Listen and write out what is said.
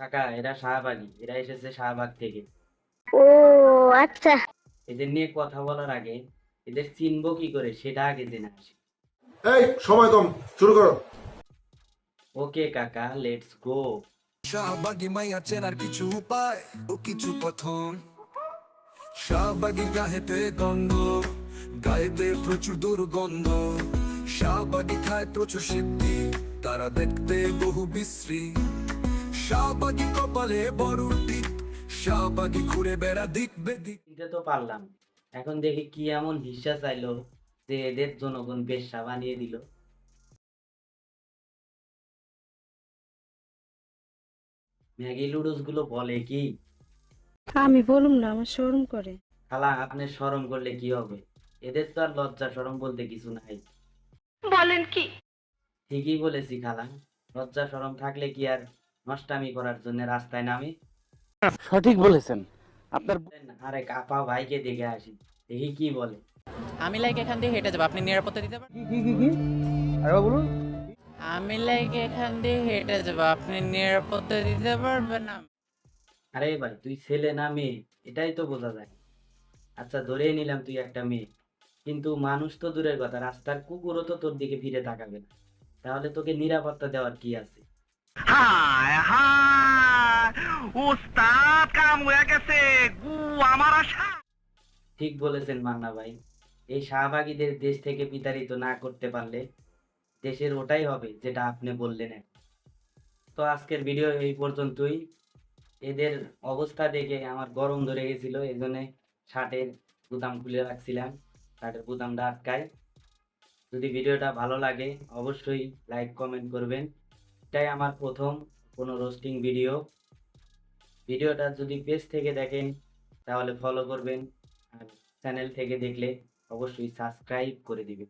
কাকা এরা শাহবাগী। এরা এসেছে শাহবাগ থেকে। ও আচ্ছা। এদের নিয়ে কথা বলার আগে এদের চিনবো কি করে সেটা আগে জেনে আসি। এই সময় কম। শুরু করো। ওকে কাকা লেটস গো শাহবাগি মাইয়া চেনার কিছু উপায় ও কিছু কথন শাহবাগি গাহেতে গন্ধ গায়েতে প্রচুর দুর্গন্ধ। শাহবাগি খায় প্রচুর সিদ্ধি। তারা দেখতে বহু বিশ্রী। শাহবাগি কপালে বড় বড়টি শাহবাগি ঘুরে বেড়া দিক বেদিক। চিনতে তো পারলাম। এখন দেখি কি এমন হিসা চাইলো যে এদের জনগণ বেশ্যা বানিয়ে দিল। ম্যাগি লুডুসগুলো বলে কি? আমি বলুম না আমার শোরুম করে। খালা আপনি শরম করলে কি হবে? এদের তো আর লজ্জা শরম বলতে কিছু নাই। বলেন কি? ঠিকই বলেছি খালা। লজ্জা শরম থাকলে কি আর নষ্টামি করার জন্য রাস্তায় নামি? সঠিক বলেছেন। আপনার আরে কাপা ভাইকে দেখে আসি দেখি কি বলে। আমি লাইক এখান দিয়ে হেঁটে যাব আপনি নিরাপত্তা দিতে পারবেন? কি কি কি আরেকবার বলুন। আমি লাইক এখান দিয়ে হেঁটে যাব আপনি নিরাপত্তা দিতে পারবেন না। আরে ভাই তুই ছেলে না মেয়ে এটাই তো বোঝা যায়। আচ্ছা ধরেই নিলাম তুই একটা মেয়ে। কিন্তু মানুষ তো দূরের কথা রাস্তার কুকুরও তো তোর দিকে ফিরে তাকাবে না। তাহলে তোকে নিরাপত্তা দেওয়ার কি আছে? ঠিক বলেছেন মান্না ভাই। এই শাহবাগীদের দেশ থেকে বিতাড়িত না করতে পারলে দেশের ওটাই হবে যেটা আপনি বললেন। তো আজকের ভিডিও এই পর্যন্তই। এদের অবস্থা দেখে আমার গরম ধরে গেছিল এই জন্য শার্টের বুতাম খুলে রাখছিলাম। শার্টের বুতামটা আটকায়। যদি ভিডিওটা ভালো লাগে, অবশ্যই লাইক কমেন্ট করবেন। এটাই আমার প্রথম কোনো রোস্টিং ভিডিও ভিডিওটা যদি পেজ থেকে দেখেন, তাহলে ফলো করবেন। আর চ্যানেল থেকে দেখলে অবশ্যই সাবস্ক্রাইব করে দিবেন।